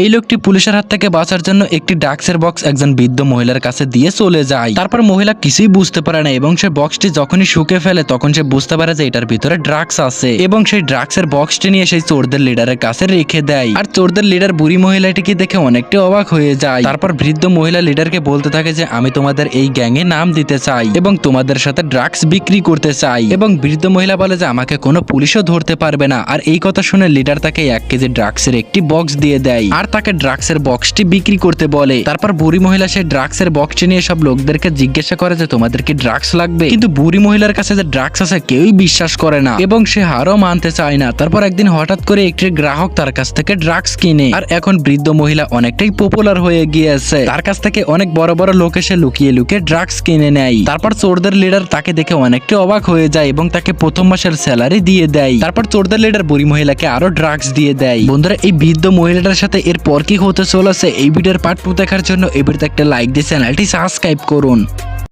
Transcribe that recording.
এই লোকটি পুলিশের হাত থেকে বাঁচার জন্য একটি ড্রাগসের বক্স একজন বৃদ্ধ মহিলার কাছে দিয়ে চলে যায়। তারপর মহিলা কিছুই বুঝতে পারে না এবং সে বক্সটি যখনই শুকে ফেলে তখন সে বুঝতে পারে যে এটার ভিতরে ড্রাগস আছে এবং সেই ড্রাগসের বক্সটি নিয়ে সেই চোরদের লিডারের কাছে রেখে দেয়। আর চোরদের লিডার বুড়ি মহিলাটিকে দেখে অনেকটা অবাক হয়ে যায়। তারপর বৃদ্ধ মহিলা লিডারকে বলতে থাকে যে, আমি তোমাদের এই গ্যাংয়ে নাম দিতে চাই এবং তোমাদের সাথে ড্রাগস বিক্রি করতে চাই। এবং বৃদ্ধ মহিলা বলে যে, আমাকে কোনো পুলিশও ধরতে পারবে না। আর এই কথা শুনে লিডার তাকে এক কেজি ড্রাগসের একটি বক্স দিয়ে দেয়। আর তাকে ড্রাগসের বক্সটি বিক্রি করতে বলে। তারপর বুড়ি মহিলা সেই ড্রাগসের বক্সটি নিয়ে সব লোকদেরকে জিজ্ঞাসা করে যে, তোমাদের কি ড্রাগস লাগবে? কিন্তু বুড়ি মহিলার কাছে যে ড্রাগস আছে, কেউই বিশ্বাস করে না। এবং সে হারও মানতে চায় না। তারপর একদিন হঠাৎ করে একটি গ্রাহক তার কাছ থেকে ড্রাগস কিনে। আর এখন বৃদ্ধ মহিলা অনেকটাই পপুলার হয়ে গিয়েছে। তার কাছ থেকে অনেক বড় বড় লোক এসে লুকিয়ে লুকিয়ে ড্রাগস কিনে নেয়। তারপর চোরদের লিডার তাকে দেখে অনেকটা অবাক হয়ে যায় এবং তাকে প্রথম মাসের স্যালারি দিয়ে দেয়। তারপর চোরদের লিডার বুড়ি মহিলাকে আরও ড্রাগস দিয়ে দেয়। বন্ধুরা, এই বৃদ্ধ মহিলাটার সাথে এর পর কি হতে চলেছে এই ভিডিওর পার্ট টু দেখার জন্য এই ভিডিওতে একটা লাইক দিয়ে চ্যানেলটি সাবস্ক্রাইব করুন।